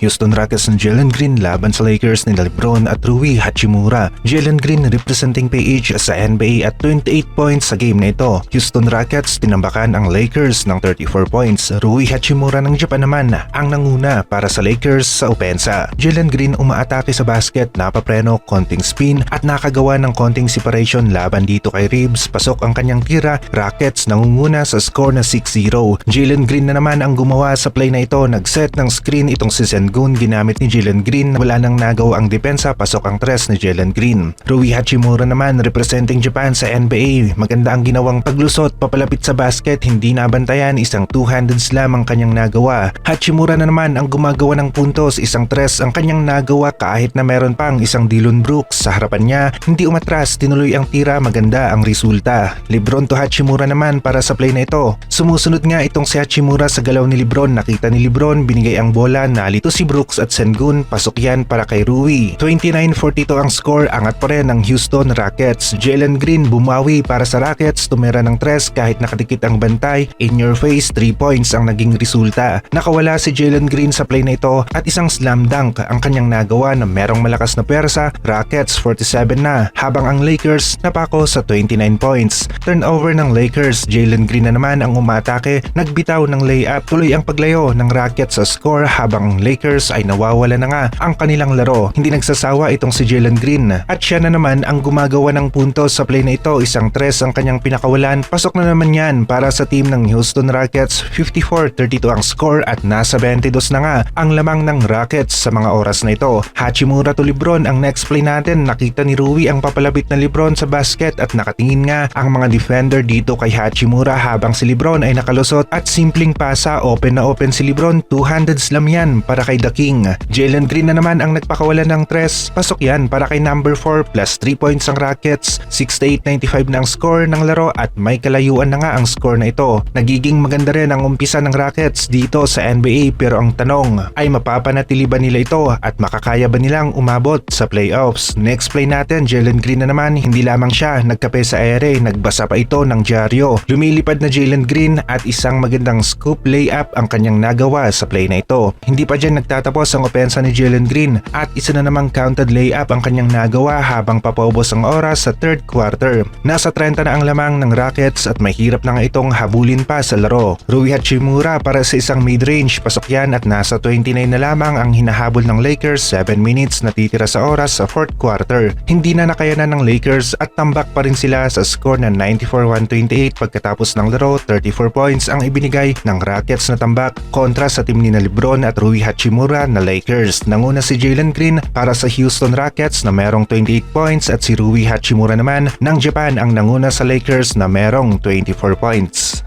Houston Rockets ng Jalen Green laban sa Lakers ni Lebron at Rui Hachimura. Jalen Green representing PH sa NBA at 28 points sa game na ito. Houston Rockets tinambakan ang Lakers ng 34 points. Rui Hachimura ng Japan naman ang nanguna para sa Lakers sa opensa. Jalen Green umaatake sa basket, napapreno, konting spin at nakagawa ng konting separation laban dito kay Reeves. Pasok ang kanyang tira, Rockets nangunguna sa score na 6-0. Jalen Green na naman ang gumawa sa play na ito, nag-set ng screen itong si Sengun ginamit ni Jalen Green. Wala nang nagaw ang depensa, pasok ang tres ni Jalen Green. Rui Hachimura naman representing Japan sa NBA. Maganda ang ginawang paglusot papalapit sa basket, hindi nabantayan, isang two-handed slam ang kanyang nagawa. Hachimura na naman ang gumagawa ng puntos, isang tres ang kanyang nagawa kahit na meron pang isang Dillon Brooks sa harapan niya. Hindi umatras, tinuloy ang tira, maganda ang resulta. Lebron to Hachimura naman para sa play na ito. Sumusunod nga itong si Hachimura sa galaw ni Lebron. Nakita ni Lebron, binigay ang bola, nalito si Brooks at Sengun, pasok yan para kay Rui. 29-42 ang score, angat pa rin ng Houston Rockets. Jalen Green bumawi para sa Rockets, tumira ng tres kahit nakadikit ang bantay. In your face, 3 points ang naging resulta. Nakawala si Jalen Green sa play na ito at isang slam dunk ang kanyang nagawa na merong malakas na persa. Rockets 47 na, habang ang Lakers napako sa 29 points. Turnover ng Lakers, Jalen Green na naman ang umatake, nagbitaw ng layup, tuloy ang paglayo ng Rockets sa score habang ang Lakers ay nawawala na nga ang kanilang laro. Hindi nagsasawa itong si Jalen Green at siya na naman ang gumagawa ng puntos sa play na ito. Isang tres ang kanyang pinakawalan. Pasok na naman yan para sa team ng Houston Rockets. 54-32 ang score at nasa 22 na nga ang lamang ng Rockets sa mga oras na ito. Hachimura to Lebron ang next play natin. Nakita ni Rui ang papalapit na Lebron sa basket at nakatingin nga ang mga defender dito kay Hachimura habang si Lebron ay nakalusot at simpleng pasa open na open si Lebron. Two-handed slam yan para kay The King. Jalen Green na naman ang nagpakawalan ng tres. Pasok yan para kay number 4 plus 3 points ang Rockets. 68-95 na ang score ng laro at may kalayuan na nga ang score na ito. Nagiging maganda rin ang umpisa ng Rockets dito sa NBA pero ang tanong ay mapapanatili ba nila ito at makakaya ba nilang umabot sa playoffs? Next play natin, Jalen Green na naman, hindi lamang siya nagkape sa ere, nagbasa pa ito ng dyaryo. Lumilipad na Jalen Green at isang magandang scoop layup ang kanyang nagawa sa play na ito. Hindi pa dyan nagtatapos ang opensa ni Jalen Green at isa na namang counted layup ang kanyang nagawa habang papaubos ang oras sa third quarter. Nasa 30 na ang lamang ng Rockets at may hirap na nga itong habulin pa sa laro. Rui Hachimura para sa isang mid-range pasok yan at nasa 29 na lamang ang hinahabol ng Lakers 7 minutes na titira sa oras sa fourth quarter. Hindi na nakayanan ng Lakers at tambak pa rin sila sa score na 94-128 pagkatapos ng laro 34 points ang ibinigay ng Rockets na tambak kontra sa team ni na Lebron at Rui Hachimura na Lakers. Nanguna si Jalen Green para sa Houston Rockets na merong 28 points at si Rui Hachimura naman ng Japan ang nanguna sa Lakers na merong 24 points.